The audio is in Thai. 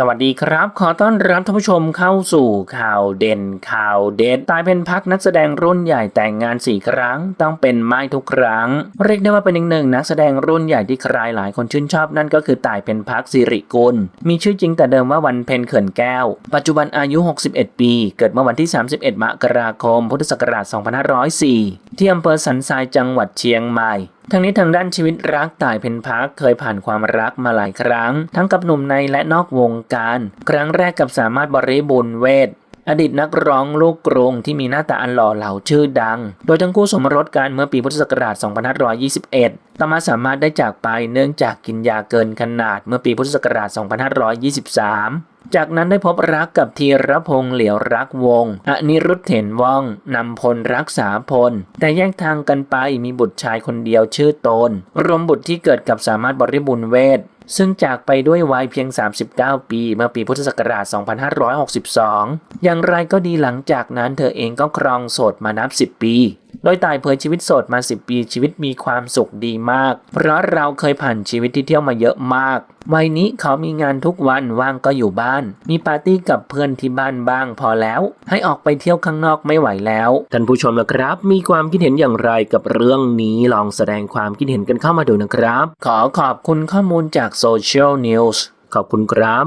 สวัสดีครับ ขอต้อนรับท่านผู้ชมเข้าสู่ข่าวเด่นข่าวเด็ดตายเป็นพักนักแสดงรุ่นใหญ่แต่งงานสี่ครั้ง ต้องเป็นไม้ทุกครั้ง เรียกได้ว่าเป็นอีกหนึ่งนักแสดงรุ่นใหญ่ที่ใครหลายคนชื่นชอบนั่นก็คือตายเป็นพักสิริกุล มีชื่อจริงแต่เดิมว่าวันเพ็ญเขื่อนแก้ว ปัจจุบันอายุ 61 ปี เกิดเมื่อวันที่ 31 มกราคม พุทธศักราช 2504 ที่อำเภอสันทรายจังหวัดเชียงใหม่ ทั้งนี้ทางด้านชีวิตรักต่ายเพนพักเคยผ่านความรักมาหลายครั้ง ทั้งกับหนุ่มในและนอกวงการ ครั้งแรกกับสามารถบริบูรณ์เวทอดีตนักร้องลูกกรุงที่มีหน้าตาอันหล่อเหลาชื่อดัง โดยทั้งคู่สมรสกันเมื่อปีพุทธศักราช 2521 ต่อมาสามารถได้จากไปเนื่องจากกินยาเกินขนาดเมื่อปีพุทธศักราช 2523 จากนั้นได้พบรักกับธีรพงษ์เหลียวรักวงศ์อนิรุธเถนว่องนำพลรักษาพล แต่แยกทางกันไปมีบุตรชายคนเดียวชื่อโตน รวมบุตรที่เกิดกับสามารถบริบูรณ์เวทซึ่งจากไปด้วยวัยเพียง 39 ปี เมื่อปีพุทธศักราช 2562 อย่างไรก็ดีหลังจากนั้นเธอเองก็ครองโสดมานับ 10 ปี โดยตายเผยชีวิตโสดมา 10 ปีชีวิตมีความสุขดีมาก เพราะเราเคยผ่านชีวิตที่เที่ยวมาเยอะมาก วัยนี้เขามีงานทุกวันว่างก็อยู่บ้าน มีปาร์ตี้กับเพื่อนที่บ้านบ้างพอแล้ว ให้ออกไปเที่ยวข้างนอกไม่ไหวแล้ว ท่านผู้ชมนะครับ มีความคิดเห็นอย่างไรกับเรื่องนี้ลองแสดงความคิดเห็นกันเข้ามาดูนะครับ ขอขอบคุณข้อมูลจากโซเชียลนิวส์ขอบคุณครับ